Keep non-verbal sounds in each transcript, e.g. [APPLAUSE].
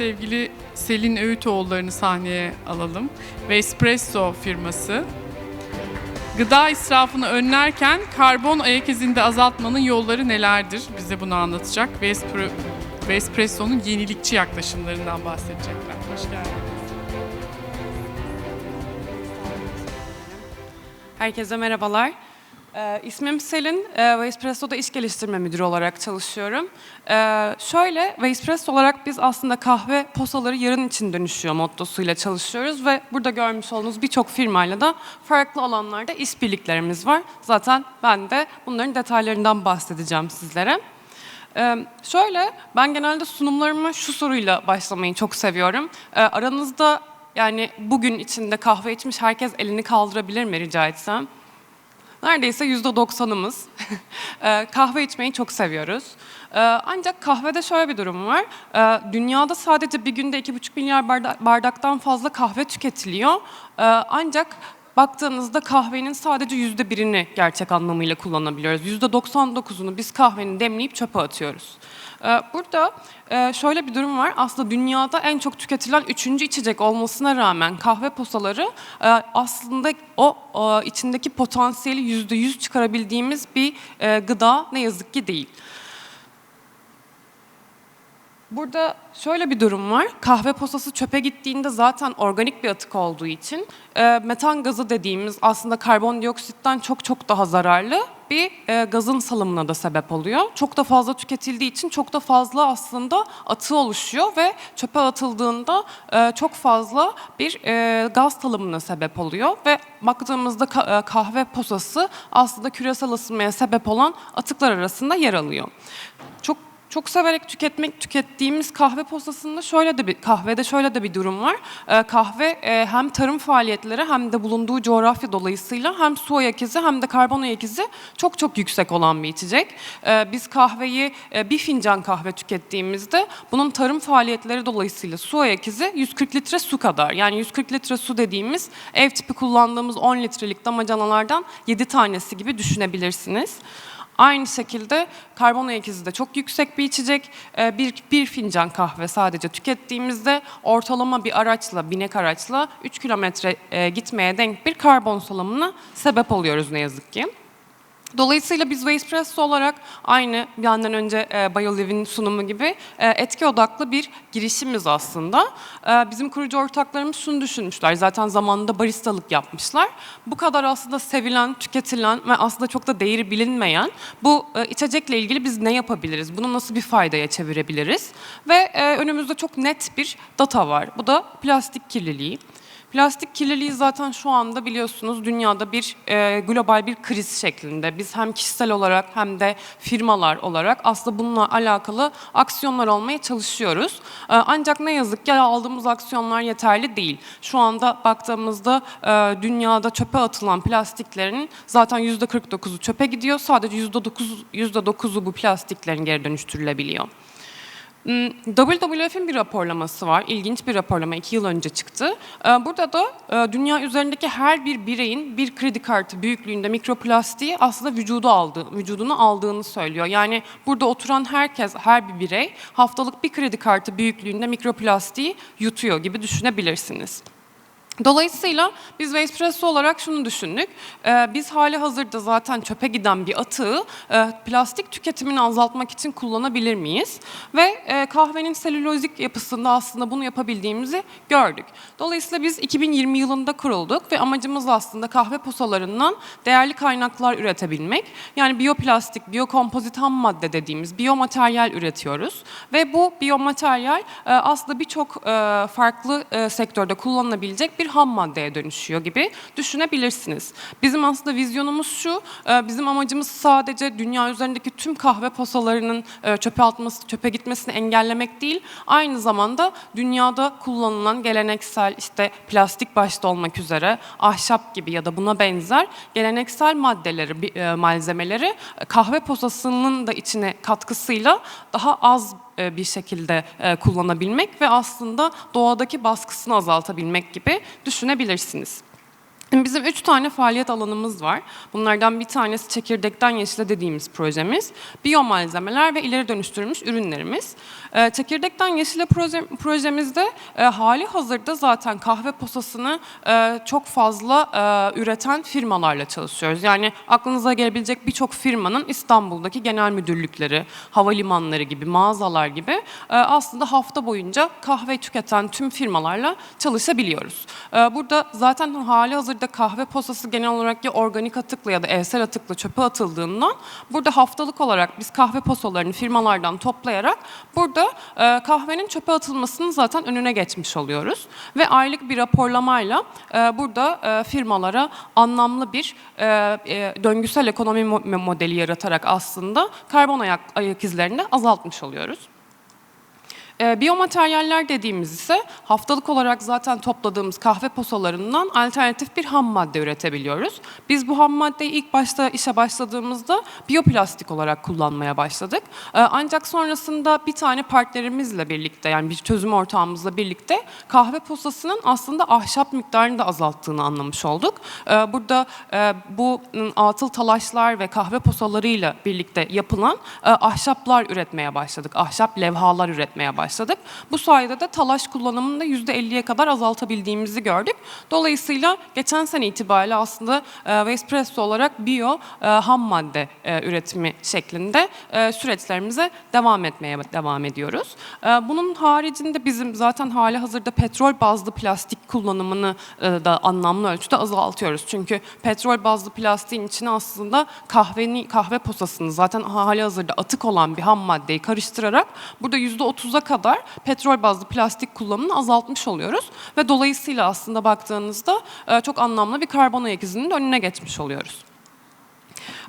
sevgili Selin Öğütoğulları'nı sahneye alalım. Ve Espresso firması. Gıda israfını önlerken karbon ayak izinde azaltmanın yolları nelerdir? Bize bunu anlatacak. Ve, Espre- ve Espresso'nun yenilikçi yaklaşımlarından bahsedecekler. Hoş geldiniz. Herkese merhabalar. Ee, ismim Selin ee, ve Espresso'da iş geliştirme müdürü olarak çalışıyorum. Ee, şöyle, ve Espresso olarak biz aslında kahve posaları yarın için dönüşüyor mottosuyla çalışıyoruz ve burada görmüş olduğunuz birçok firmayla da farklı alanlarda işbirliklerimiz var. Zaten ben de bunların detaylarından bahsedeceğim sizlere. Ee, şöyle, ben genelde sunumlarıma şu soruyla başlamayı çok seviyorum. Ee, aranızda yani bugün içinde kahve içmiş herkes elini kaldırabilir mi rica etsem? Neredeyse yüzde doksanımız [LAUGHS] Ee, kahve içmeyi çok seviyoruz. Ee, ancak kahvede şöyle bir durum var. Ee, dünyada sadece bir günde iki buçuk milyar barda- bardaktan fazla kahve tüketiliyor. Ancak baktığınızda kahvenin sadece yüzde birini gerçek anlamıyla kullanabiliyoruz. Yüzde doksan dokuzunu biz kahvenin demleyip çöpe atıyoruz. Ee, Burada e, şöyle bir durum var. Aslında dünyada en çok tüketilen üçüncü içecek olmasına rağmen kahve posaları e, aslında o içindeki potansiyeli yüzde yüz çıkarabildiğimiz bir e, gıda ne yazık ki değil. Burada şöyle bir durum var. Kahve posası çöpe gittiğinde zaten organik bir atık olduğu için e, metan gazı dediğimiz aslında karbondioksitten çok çok daha zararlı bir e, gazın salımına da sebep oluyor. Çok da fazla tüketildiği için çok da fazla aslında atığı oluşuyor ve çöpe atıldığında e, çok fazla bir e, gaz salımına sebep oluyor ve baktığımızda ka- e, kahve posası aslında küresel ısınmaya sebep olan atıklar arasında yer alıyor. Çok çok severek tüketmek tükettiğimiz kahve posasında şöyle de bir kahvede şöyle de bir durum var. Ee, kahve e, hem tarım faaliyetleri hem de bulunduğu coğrafya dolayısıyla hem su ayak izi hem de karbon ayak izi çok çok yüksek olan bir içecek. Ee, biz kahveyi e, bir fincan kahve tükettiğimizde bunun tarım faaliyetleri dolayısıyla su ayak izi 140 litre su kadar. Yani 140 litre su dediğimiz ev tipi kullandığımız 10 litrelik damacanalardan 7 tanesi gibi düşünebilirsiniz. Aynı şekilde karbon ayak izi de çok yüksek bir içecek. Ee, Bir, bir fincan kahve sadece tükettiğimizde ortalama bir araçla, binek araçla 3 kilometre e, gitmeye denk bir karbon salımına sebep oluyoruz ne yazık ki. Dolayısıyla biz Espresso olarak aynı benden önce e, sunumu gibi e, etki odaklı bir girişimiz aslında. E, bizim kurucu ortaklarımız şunu düşünmüşler. Zaten zamanında baristalık yapmışlar. Bu kadar aslında sevilen, tüketilen ve aslında çok da değeri bilinmeyen bu e, içecekle ilgili biz ne yapabiliriz? Bunu nasıl bir faydaya çevirebiliriz? Ve önümüzde çok net bir data var. Bu da plastik kirliliği. Plastik kirliliği zaten şu anda biliyorsunuz dünyada bir e, global bir kriz şeklinde. Biz hem kişisel olarak hem de firmalar olarak aslında bununla alakalı aksiyonlar almaya çalışıyoruz. E, ancak ne yazık ki aldığımız aksiyonlar yeterli değil. Şu anda baktığımızda e, dünyada çöpe atılan plastiklerin zaten %49'u çöpe gidiyor. Sadece %9, %9'u bu plastiklerin geri dönüştürülebiliyor. WWF'in bir raporlaması var. İlginç bir raporlama. iki yıl önce çıktı. Ee, Burada da e, dünya üzerindeki her bir bireyin bir kredi kartı büyüklüğünde mikroplastiği aslında vücudu aldığı, vücudunu aldığını söylüyor. Yani burada oturan herkes, her bir birey haftalık bir kredi kartı büyüklüğünde mikroplastiği yutuyor gibi düşünebilirsiniz. Dolayısıyla biz Espresso olarak şunu düşündük. Ee, biz hali hazırda zaten çöpe giden bir atığı e, plastik tüketimini azaltmak için kullanabilir miyiz? Ve e, kahvenin selülozik yapısında aslında bunu yapabildiğimizi gördük. Dolayısıyla biz 2020 yılında kurulduk ve amacımız aslında kahve posalarından değerli kaynaklar üretebilmek. Yani biyoplastik, biyokompozit ham madde dediğimiz biyomateryal üretiyoruz. Ve bu biyomateryal e, aslında birçok farklı sektörde kullanılabilecek bir ham maddeye dönüşüyor gibi düşünebilirsiniz. Bizim aslında vizyonumuz şu, e, bizim amacımız sadece dünya üzerindeki tüm kahve posalarının e, çöpe atması, çöpe gitmesini engellemek değil, aynı zamanda dünyada kullanılan geleneksel işte plastik başta olmak üzere ahşap gibi ya da buna benzer geleneksel maddeleri, e, malzemeleri kahve posasının da içine katkısıyla daha az bir şekilde e, kullanabilmek ve aslında doğadaki baskısını azaltabilmek gibi düşünebilirsiniz. Bizim üç tane faaliyet alanımız var. Bunlardan bir tanesi çekirdekten yeşile dediğimiz projemiz. Biyomalzemeler ve ileri dönüştürülmüş ürünlerimiz. Ee, çekirdekten yeşile proje, projemizde e, hali hazırda zaten kahve posasını e, çok fazla e, üreten firmalarla çalışıyoruz. Yani aklınıza gelebilecek birçok firmanın İstanbul'daki genel müdürlükleri, havalimanları gibi, mağazalar gibi e, aslında hafta boyunca kahve tüketen tüm firmalarla çalışabiliyoruz. E, burada zaten hali hazırda kahve posası genel olarak ya organik atıkla ya da evsel atıkla çöpe atıldığından burada haftalık olarak biz kahve posalarını firmalardan toplayarak burada e, kahvenin çöpe atılmasının zaten önüne geçmiş oluyoruz. Ve aylık bir raporlamayla e, burada e, firmalara anlamlı bir e, e, döngüsel ekonomi mo- modeli yaratarak aslında karbon ayak, ayak izlerini azaltmış oluyoruz. E, biyomateryaller dediğimiz ise haftalık olarak zaten topladığımız kahve posalarından alternatif bir ham madde üretebiliyoruz. Biz bu ham maddeyi ilk başta işe başladığımızda biyoplastik olarak kullanmaya başladık. E, ancak sonrasında bir tane partnerimizle birlikte yani bir çözüm ortağımızla birlikte kahve posasının aslında ahşap miktarını da azalttığını anlamış olduk. E, burada e, bu ım, atıl talaşlar ve kahve posalarıyla birlikte yapılan e, ahşaplar üretmeye başladık. Ahşap levhalar üretmeye başladık. Bu sayede de talaş kullanımını da %50'ye kadar azaltabildiğimizi gördük. Dolayısıyla geçen sene itibariyle aslında e, Vespresso olarak biyo e, ham madde e, üretimi şeklinde süreçlerimize devam etmeye devam ediyoruz. Bunun haricinde bizim zaten hali hazırda petrol bazlı plastik kullanımını da anlamlı ölçüde azaltıyoruz. Çünkü petrol bazlı plastiğin içine aslında kahveni, kahve posasını zaten hali hazırda atık olan bir ham maddeyi karıştırarak burada %30'a kadar petrol bazlı plastik kullanımını azaltmış oluyoruz. Ve dolayısıyla aslında baktığınızda e, çok anlamlı bir karbon ayak izinin önüne geçmiş oluyoruz.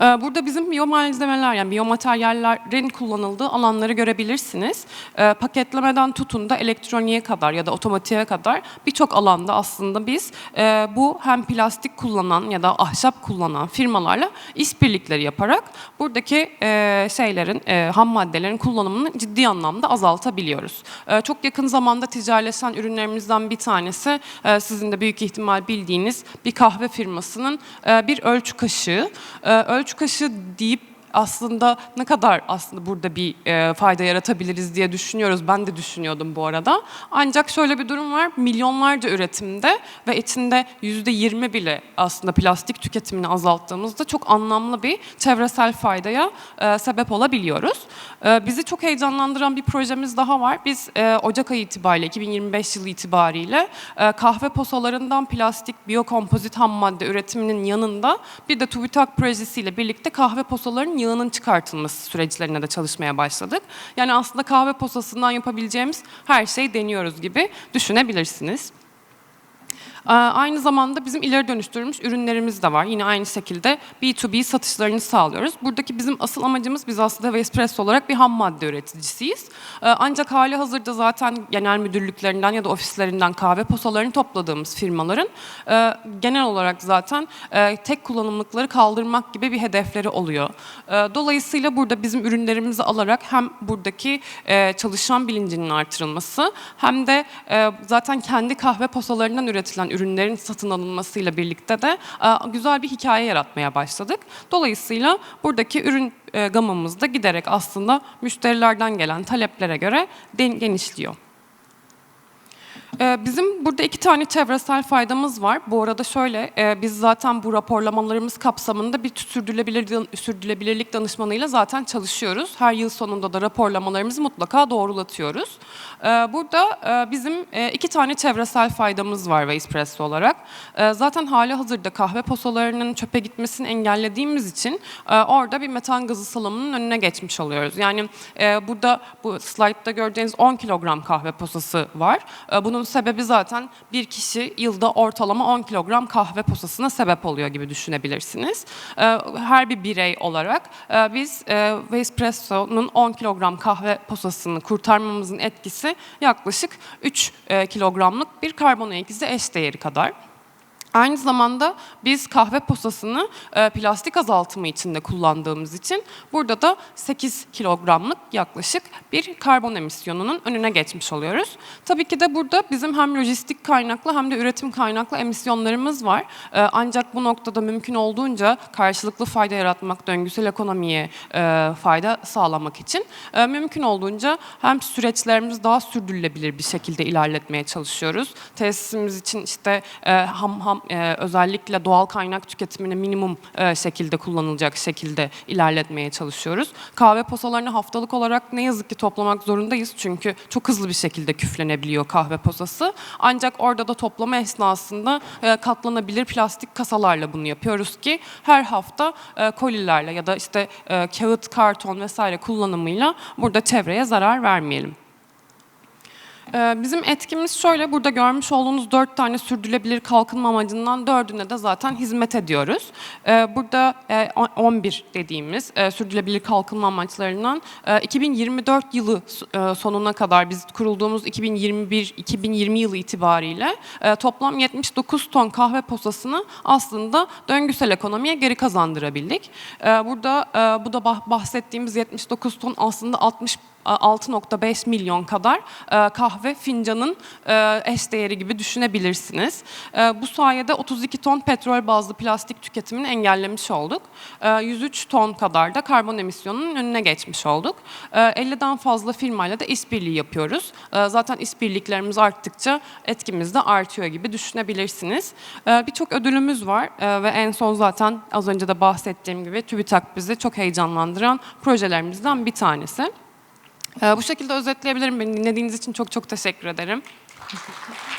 Ee, Burada bizim biyomalzemeler yani biyomateryallerin kullanıldığı alanları görebilirsiniz. Ee, Paketlemeden tutun da elektroniğe kadar ya da otomatiğe kadar birçok alanda aslında biz e, bu hem plastik kullanan ya da ahşap kullanan firmalarla işbirlikleri yaparak buradaki e, şeylerin, e, ham maddelerin kullanımını ciddi anlamda azaltabiliyoruz. E, Çok yakın zamanda ticaretleşen ürünlerimizden bir tanesi sizin de büyük ihtimal bildiğiniz bir kahve firmasının bir ölçü kaşığı. E, Ölçü kaşığı deyip aslında ne kadar aslında burada bir e, fayda yaratabiliriz diye düşünüyoruz. Ben de düşünüyordum bu arada. Ancak şöyle bir durum var. Milyonlarca üretimde ve içinde yüzde yirmi bile aslında plastik tüketimini azalttığımızda çok anlamlı bir çevresel faydaya e, sebep olabiliyoruz. E, bizi çok heyecanlandıran bir projemiz daha var. Biz e, Ocak ayı itibariyle, 2025 yılı itibariyle e, kahve posalarından plastik biyokompozit ham madde üretiminin yanında bir de TÜBİTAK projesiyle birlikte kahve posalarının yağının çıkartılması süreçlerine de çalışmaya başladık. Yani aslında kahve posasından yapabileceğimiz her şeyi deniyoruz gibi düşünebilirsiniz. Ee, Aynı zamanda bizim ileri dönüştürülmüş ürünlerimiz de var. Yine aynı şekilde B2B satışlarını sağlıyoruz. Buradaki bizim asıl amacımız biz aslında Vespresso olarak bir ham madde üreticisiyiz. Ee, Ancak hali hazırda zaten genel müdürlüklerinden ya da ofislerinden kahve posalarını topladığımız firmaların e, genel olarak zaten e, tek kullanımlıkları kaldırmak gibi bir hedefleri oluyor. E, Dolayısıyla burada bizim ürünlerimizi alarak hem buradaki çalışan bilincinin artırılması hem de zaten kendi kahve posalarından üretilen ürünlerin satın alınmasıyla birlikte de e, güzel bir hikaye yaratmaya başladık. Dolayısıyla buradaki ürün e, gamımız da giderek aslında müşterilerden gelen taleplere göre genişliyor. Ee, Bizim burada iki tane çevresel faydamız var. Bu arada şöyle, e, biz zaten bu raporlamalarımız kapsamında bir sürdürülebilir, sürdürülebilirlik danışmanıyla zaten çalışıyoruz. Her yıl sonunda da raporlamalarımızı mutlaka doğrulatıyoruz. Ee, Burada e, bizim e, iki tane çevresel faydamız var Espresso olarak. E, Zaten hali hazırda kahve posalarının çöpe gitmesini engellediğimiz için orada bir metan gazı salımının önüne geçmiş oluyoruz. Yani burada bu slaytta gördüğünüz 10 kilogram kahve posası var. Bunun sebebi zaten bir kişi yılda ortalama 10 kilogram kahve posasına sebep oluyor gibi düşünebilirsiniz. E, Her bir birey olarak e, biz e, Vespresso'nun 10 kilogram kahve posasını kurtarmamızın etkisi yaklaşık 3 e, kilogramlık bir karbon ayak izi eşdeğeri kadar. Aynı zamanda biz kahve posasını e, plastik azaltımı içinde kullandığımız için burada da 8 kilogramlık yaklaşık bir karbon emisyonunun önüne geçmiş oluyoruz. Tabii ki de burada bizim hem lojistik kaynaklı hem de üretim kaynaklı emisyonlarımız var. E, ancak bu noktada mümkün olduğunca karşılıklı fayda yaratmak, döngüsel ekonomiye e, fayda sağlamak için mümkün olduğunca hem süreçlerimizi daha sürdürülebilir bir şekilde ilerletmeye çalışıyoruz. Tesisimiz için işte ham ham e, özellikle doğal kaynak tüketimini minimum e, şekilde kullanılacak şekilde ilerletmeye çalışıyoruz. Kahve posalarını haftalık olarak ne yazık ki toplamak zorundayız çünkü çok hızlı bir şekilde küflenebiliyor kahve posası. Ancak orada da toplama esnasında e, katlanabilir plastik kasalarla bunu yapıyoruz ki her hafta e, kolilerle ya da işte e, kağıt, karton vesaire kullanımıyla burada çevreye zarar vermeyelim. Ee, Bizim etkimiz şöyle, burada görmüş olduğunuz dört tane sürdürülebilir kalkınma amacından dördüne de zaten hizmet ediyoruz. Ee, Burada e, on- 11 dediğimiz e, sürdürülebilir kalkınma amaçlarından e, 2024 yılı e, sonuna kadar biz kurulduğumuz 2021-2020 yılı itibariyle e, toplam 79 ton kahve posasını aslında döngüsel ekonomiye geri kazandırabildik. E, Burada e, bu da bah- bahsettiğimiz 79 ton aslında 60 6.5 milyon kadar e, kahve fincanın e, eş değeri gibi düşünebilirsiniz. E, bu sayede 32 ton petrol bazlı plastik tüketimini engellemiş olduk. E, 103 ton kadar da karbon emisyonunun önüne geçmiş olduk. E, 50'den fazla firmayla da işbirliği yapıyoruz. E, zaten işbirliklerimiz arttıkça etkimiz de artıyor gibi düşünebilirsiniz. E, Birçok ödülümüz var e, ve en son zaten az önce de bahsettiğim gibi TÜBİTAK bizi çok heyecanlandıran projelerimizden bir tanesi. Ee, bu şekilde özetleyebilirim. Beni dinlediğiniz için çok çok teşekkür ederim. [LAUGHS]